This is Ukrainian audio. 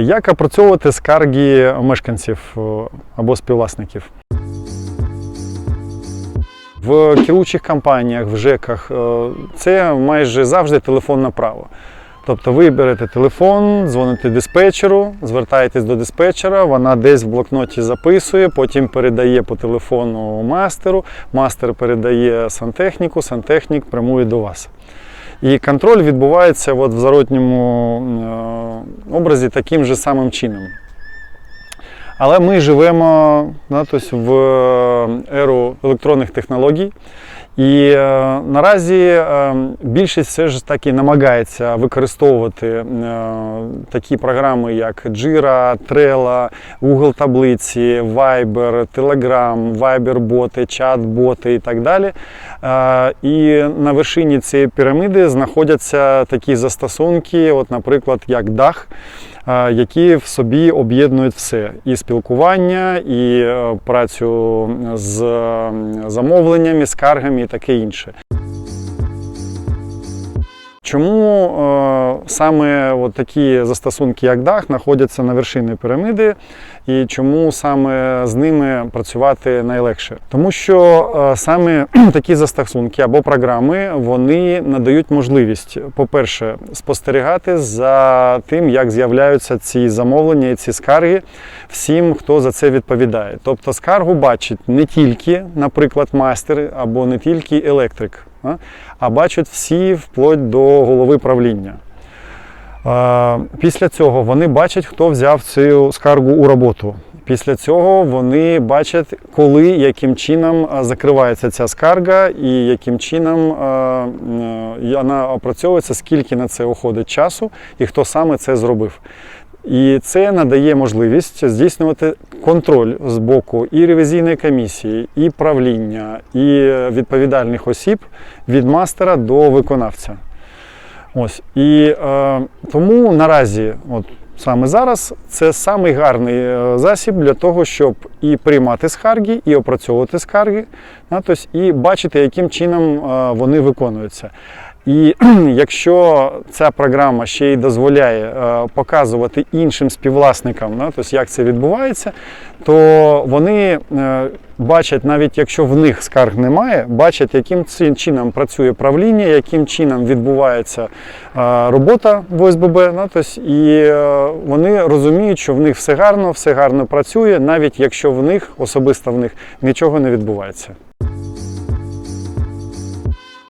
Як опрацьовувати скарги мешканців е, або співвласників? В керуючих компаніях, в ЖЕКах е, це майже завжди телефонне право. Тобто ви берете телефон, дзвоните диспетчеру, звертаєтесь до диспетчера, вона десь в блокноті записує, потім передає по телефону мастеру, мастер передає сантехніку, сантехнік прямує до вас. І контроль відбувається от в зародньому е, образі таким же самим чином. Але ми живемо да, тобто в еру електронних технологій. І е, наразі е, більшість все ж таки намагається використовувати е, такі програми, як Jira, Trello, Google таблиці, Viber, Telegram, Viber-боти, чат-боти і так далі. Е, і на вершині цієї піраміди знаходяться такі застосунки, от, наприклад, як е, які в собі об'єднують все: і спілкування, і е, працю з е, замовленнями, скаргами і таке інше. Чому е, саме от такі застосунки, як DAG, знаходяться на вершині піраміди, і чому саме з ними працювати найлегше? Тому що е, саме такі застосунки або програми вони надають можливість, по-перше, спостерігати за тим, як з'являються ці замовлення і ці скарги всім, хто за це відповідає. Тобто скаргу бачить не тільки, наприклад, майстер або не тільки електрик а, бачать всі вплоть до голови правління. Після цього вони бачать, хто взяв цю скаргу у роботу. Після цього вони бачать, коли, яким чином закривається ця скарга і яким чином вона опрацьовується, скільки на це уходить часу і хто саме це зробив. І це надає можливість здійснювати контроль з боку і ревізійної комісії, і правління, і відповідальних осіб від мастера до виконавця. Ось. І е, тому наразі, от саме зараз, це самий гарний е, засіб для того, щоб і приймати скарги, і опрацьовувати скарги, да, тобто, і бачити, яким чином е, вони виконуються. І якщо ця програма ще й дозволяє е, показувати іншим співвласникам, да, тобто як це відбувається, то вони е, бачать, навіть якщо в них скарг немає, бачать, яким чином працює правління, яким чином відбувається е, робота в ОСББ. Да, тобто, і вони розуміють, що в них все гарно, все гарно працює, навіть якщо в них особисто в них нічого не відбувається.